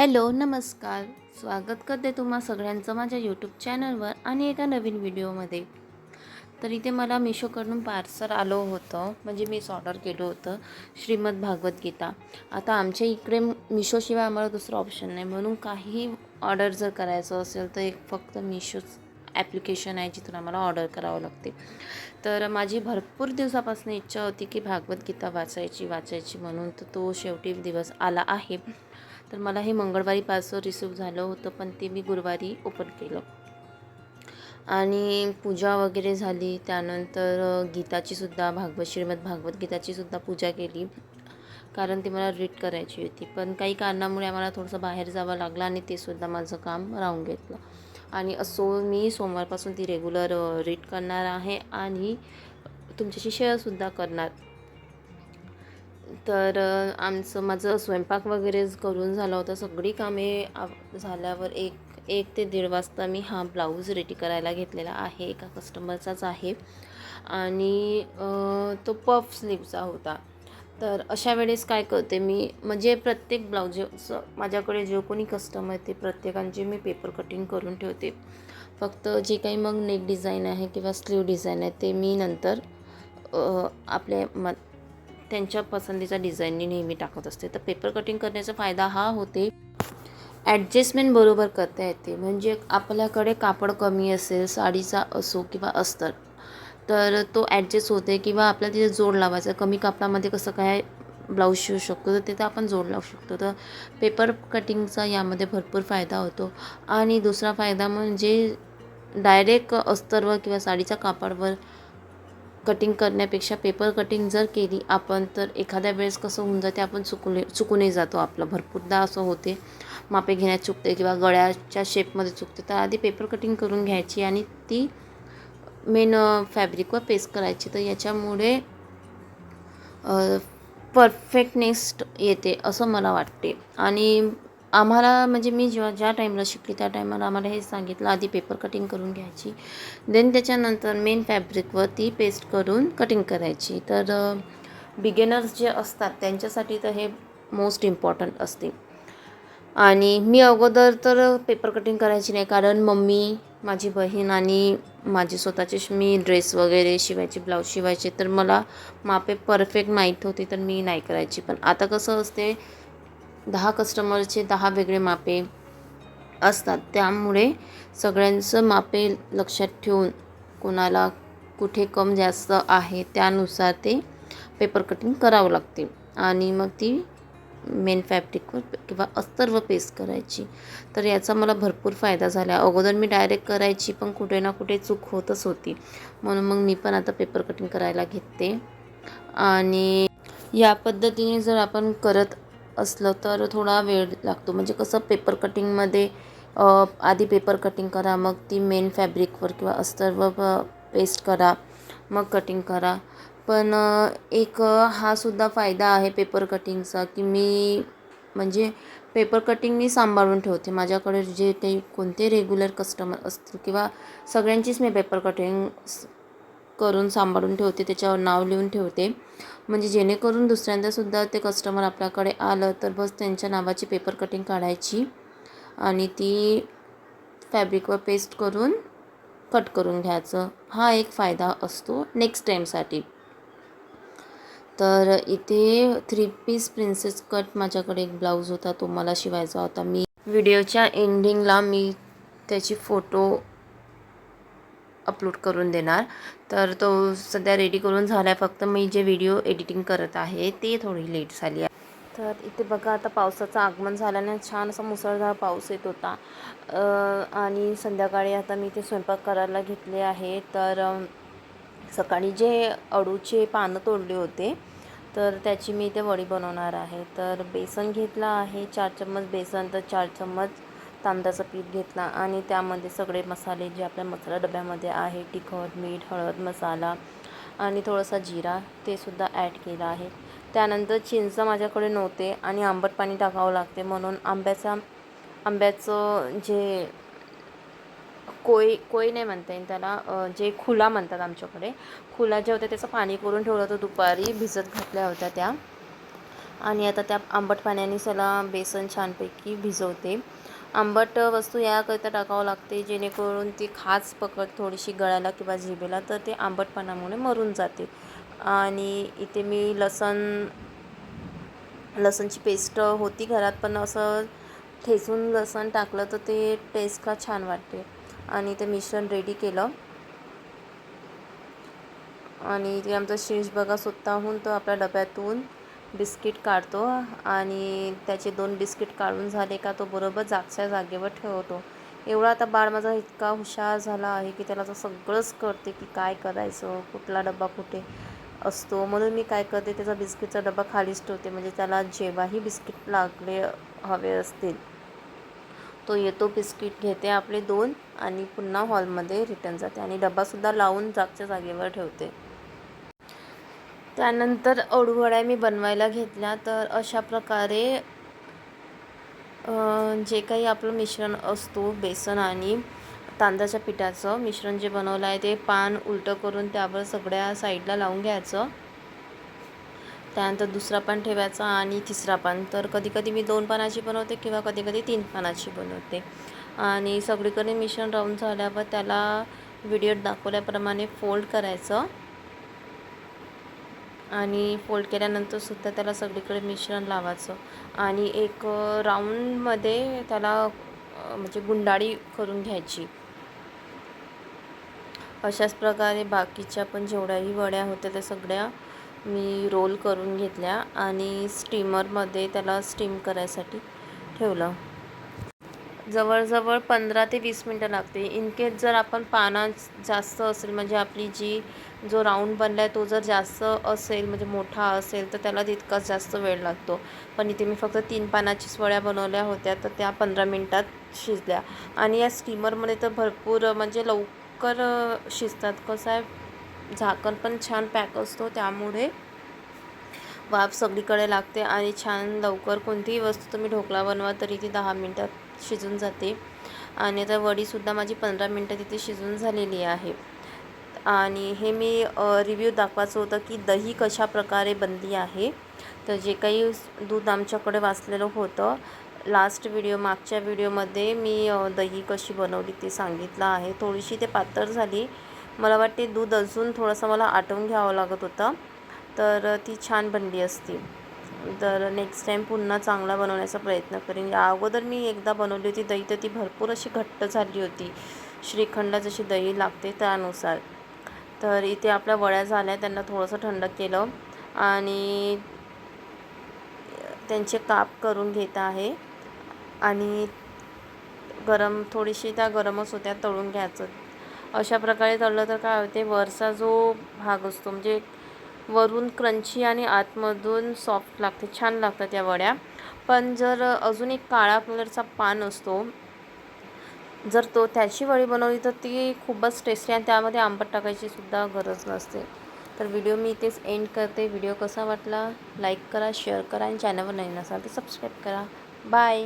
Hello नमस्कार. स्वागत करते तुम्हा सगळ्यांचं माझ्या यूट्यूब चॅनलवर आणि एका नवीन व्हिडिओमध्ये तर इथे मला मिशोकडून पार्सल आलं होतं. म्हणजे मीच ऑर्डर केलं होतं. श्रीमद भागवत गीता. आता आमच्या इकडे मिशोशिवाय आम्हाला दुसरं ऑप्शन नाही. म्हणून काही ऑर्डर जर करायचं असेल तर एक फक्त मिशोच ॲप्लिकेशन आहे जिथून आम्हाला ऑर्डर करावं लागते. तर माझी भरपूर दिवसापासून इच्छा होती की भागवत गीता वाचायची वाचायची म्हणून. तर तो शेवटी दिवस आला आहे. तर मला हे मंगळवारी पार्सल रिसिव्ह झालं होतं पण ते मी गुरुवारी ओपन केलं. आणि पूजा वगैरे झाली त्यानंतर गीताचीसुद्धा भागवत श्रीमद भागवत गीताचीसुद्धा पूजा केली. कारण ती मला रीड करायची होती. पण काही कारणामुळे आम्हाला थोडंसं बाहेर जावं लागलं आणि ते सुद्धा माझं काम राहून घेतलं. आणि असो मी सोमवारपासून ती रेग्युलर रीड करणार आहे आणि तुमच्याशी शेअरसुद्धा करणार. तर आमचं माझं स्वयंपाक वगैरे करून झाला होता. सगळी कामे झाल्यावर एक एक ते दीड वाजता मी हा ब्लाऊज रेडी करायला घेतलेला आहे. एका कस्टमरचाच आहे. आणि तो पफ स्लीवचा होता. तर अशा वेळेस काय करते मी म्हणजे प्रत्येक ब्लाऊज माझ्याकडे जे कोणी कस्टमर आहे ते प्रत्येकांचे मी पेपर कटिंग करून ठेवते. फक्त जे काही मग नेक डिझाईन आहे किंवा स्लीव डिझाईन आहे ते मी नंतर आपले आपल्या म त्यांच्या पसंतीचा डिझाईननी नेहमी टाकत असते. तर पेपर कटिंग करण्याचा फायदा हा होते ॲडजस्टमेंट बरोबर करता येते. म्हणजे आपल्याकडे कापड कमी असेल साडीचा असो किंवा अस्तर तर तो ॲडजस्ट होते किंवा आपल्याला तिथे जोड लावायचा. कमी कापडामध्ये कसं काय ब्लाऊज शिवू शकतो तर तिथं आपण जोड लावू शकतो. तर पेपर कटिंगचा यामध्ये भरपूर फायदा होतो. आणि दुसरा फायदा म्हणजे डायरेक्ट अस्तरवर किंवा साडीच्या कापडवर कटिंग करण्यापेक्षा पेपर कटिंग जर केली आपण तर एखाद्या वेळेस कसं होऊन जाते आपण चुकले चुकूनही जातो आपलं. भरपूरदा असं होते. मापे घेण्यात चुकते किंवा गळ्याच्या शेपमध्ये चुकते. तर आधी पेपर कटिंग करून घ्यायची आणि ती मेन फॅब्रिकवर पेस्ट करायची. तर याच्यामुळे परफेक्टनेस येते असं मला वाटते. आणि आम्हाला म्हणजे मी जेव्हा ज्या टाईमला शिकली त्या टायमाला आम्हाला हे सांगितलं आधी पेपर कटिंग करून घ्यायची. देन त्याच्यानंतर मेन फॅब्रिकवरती पेस्ट करून कटिंग करायची. तर बिगिनर्स जे असतात त्यांच्यासाठी तर हे मोस्ट इम्पॉर्टंट असते. आणि मी अगोदर तर पेपर कटिंग करायची नाही कारण मम्मी माझी बहीण आणि माझे स्वतःचे मी ड्रेस वगैरे शिवायचे ब्लाऊज शिवायचे तर मला मापे परफेक्ट माहीत होते तर मी नाही करायची. पण आता कसं असते दहा कस्टमरचे दहा वेगळे मापे असतात. त्यामुळे सगळ्यांचं मापे लक्षात ठेवून कोणाला कुठे कम जास्त आहे त्यानुसार ते पेपर कटिंग करावं लागते. आणि मग ती मेन फॅब्रिकवर किंवा अस्तरवर पेस्ट करायची. तर याचा मला भरपूर फायदा झाला. अगोदर मी डायरेक्ट करायची पण कुठे ना कुठे चूक होतच होती. म्हणून मग मी पण आता पेपर कटिंग करायला घेते आणि या पद्धतीने जर आपण करत असलं तर थोडा वेळ लागतो. म्हणजे कसं पेपर कटिंगमध्ये आधी पेपर कटिंग करा मग ती मेन फॅब्रिकवर किंवा अस्तरवर पेस्ट करा मग कटिंग करा. पण एक हा सुद्धा फायदा आहे पेपर कटिंगचा की मी म्हणजे पेपर कटिंग मी सांभाळून ठेवते. माझ्याकडे जे काही कोणते रेग्युलर कस्टमर असतील किंवा सगळ्यांचीच मी पेपर कटिंग करून सांभाळून ठेवते त्याच्यावर नाव लिहून ठेवते. म्हणजे जेणेकरून दुसऱ्यांदासुद्धा ते कस्टमर आपल्याकडे आलं तर बस त्यांच्या नावाची पेपर कटिंग काढायची आणि ती फॅब्रिकवर पेस्ट करून कट करून घ्यायचं. हा एक फायदा असतो नेक्स्ट टाईमसाठी तर इथे थ्री पीस प्रिन्सेस कट माझ्याकडे एक ब्लाऊज होता तो मला शिवायचा होता. मी व्हिडिओच्या एंडिंगला मी त्याची फोटो अपलोड करून देणार. तर तो सध्या रेडी करून झाला आहे फक्त मी जे व्हिडिओ एडिटिंग करत आहे ते थोडी लेट झाली आहे. तर इथे बघा आता पावसाचं आगमन झाल्याने छान असा मुसळधार पाऊस येत होता. आणि संध्याकाळी आता मी ते स्वयंपाक करायला घेतले आहे. तर सकाळी जे अडूचे पानं तोडले होते तर त्याची मी इथे वडी बनवणार आहे. तर बेसन घेतलं आहे चार चम्मच बेसन तर चार चम्मच तांदळाचं पीठ घेतला आणि त्यामध्ये सगळे मसाले जे आपल्या मसाला डब्यामध्ये आहे तिखट मीठ हळद मसाला आणि थोडासा जिरा ते सुद्धा ॲड केला आहे. त्यानंतर चिंच माझ्याकडे नव्हते आणि आंबट पाणी टाकावं लागते म्हणून आंब्याचा आंब्याचं जे कोय कोय नाही म्हणता येईल त्याला जे खुला म्हणतात आमच्याकडे खुला जे होत्या त्याचं पाणी करून ठेवलं होतं दुपारी भिजत घातल्या होत्या त्या. आणि आता त्या आंबट पाण्याने त्याला बेसन छानपैकी भिजवते. आंबट वस्तू याकरिता टाकावं लागते जेणेकरून ती खाज पकड थोडीशी गळायला किंवा जिभेला तर ते आंबटपणामुळे मरून जाते. आणि इथे मी लसण लसणची पेस्ट होती घरात पण असं ठेचून लसण टाकलं तर ते टेस्ट का छान वाटते. आणि ते मिश्रण रेडी केलं. आणि ते आमचा शेष बघा स्वतःहून तो आपल्या डब्यातून बिस्किट काढतो आणि त्याचे दोन बिस्किट काढून झाले का तो बरोबर जागच्या जागेवर ठेवतो. एवढा आता बाळ माझा इतका हुशार झाला आहे की त्याला तर सगळंच कळते की काय करायचं कुठला डबा कुठे असतो. म्हणून मी काय करते त्याचा बिस्किटचा डबा खालीच ठेवते. म्हणजे त्याला जेव्हाही बिस्किट लागले हवे असतील तो येतो बिस्किट घेते आपले दोन आणि पुन्हा हॉलमध्ये रिटर्न जाते. आणि डबासुद्धा लावून जागच्या जागेवर ठेवते. त्यानंतर अळूवड्या मी बनवायला घेतल्या तर अशा प्रकारे जे काही आपलं मिश्रण असतो बेसन आणि तांदळाच्या पिठाचं मिश्रण जे बनवलं आहे ते पान उलटं करून त्यावर सगळ्या साईडला लावून घ्यायचं. त्यानंतर दुसरा पान ठेवायचा आणि तिसरा पान. तर कधीकधी मी दोन पानाची बनवते किंवा कधी कधी तीन पानाची बनवते. आणि सगळीकडे मिश्रण राहून झाल्यावर त्याला व्हिडिओत दाखवल्याप्रमाणे फोल्ड करायचं. आणि फोल्ड केल्यानंतर सुद्धा त्याला सगळीकडे मिश्रण लावायचं. आणि एक राऊंडमध्ये त्याला म्हणजे गुंडाळी करून घ्यायची. अशाच प्रकारे बाकीच्या पण जेवढ्याही वड्या होत्या त्या सगळ्या मी रोल करून घेतल्या आणि स्टीमरमध्ये त्याला स्टीम करायसाठी ठेवलं. जवळजवळ पंधरा ते वीस मिनटं लागते. इनकेस जर आपण पाना जास्त असेल म्हणजे आपली जी जो राऊंड बनला आहे तो जर जास्त असेल म्हणजे मोठा असेल तर त्याला तितकाच जास्त वेळ लागतो. पण इथे मी फक्त तीन पानाचीच वड्या बनवल्या होत्या तर त्या पंधरा मिनटात शिजल्या. आणि या स्टीमरमध्ये तर भरपूर म्हणजे लवकर शिजतात. कसं आहे झाकण पण छान पॅक असतो त्यामुळे वाफ सगळीकडे लागते आणि छान लवकर कोणतीही वस्तू तुम्ही ढोकळा बनवा तरी ती दहा मिनटात शिजून जाते. आणि आता वडीसुद्धा माझी पंधरा मिनटं तिथे शिजून झालेली आहे. आणि हे मी रिव्ह्यू दाखवायचं होतं की दही कशा प्रकारे बनली आहे. तर जे काही दूध आमच्याकडे वाचलेलं होतं लास्ट व्हिडिओ मागच्या व्हिडिओमध्ये मी दही कशी बनवली ते सांगितलं आहे. थोडीशी ते पातळ झाली. मला वाटते दूध अजून थोडंसं मला आटवून घ्यावं लागत होतं. तर ती छान बनली असती. तर नेक्स्ट टाईम पुन्हा चांगला बनवण्याचा प्रयत्न करेन. या अगोदर मी एकदा बनवली होती दही तर ती भरपूर अशी घट्ट झाली होती. श्रीखंड जशी दही लागते त्यानुसार. तर इथे आपल्या वड्या झाल्या त्यांना थोडंसं थंड केलं आणि त्यांचे काप करून घेत आहे. आणि गरम थोडीशी त्या गरमच होत्या तळून घ्यायचं. अशा प्रकारे तळलं तर काय होते वरचा जो भाग असतो म्हणजे वरून क्रंची आणि आतमधून सॉफ्ट लागते छान लागतात त्या वड्या. पण जर अजून एक काळा कलरचा पान असतो जर तो त्याची वडी बनवली तर ती खूपच टेस्टी आणि त्यामध्ये आंबट टाकायची सुद्धा गरज नसते. तर व्हिडिओ मी इथेच एंड करते. व्हिडिओ कसा वाटला? लाईक करा शेअर करा आणि चॅनलवर नाही नसाल तर सबस्क्राईब करा. बाय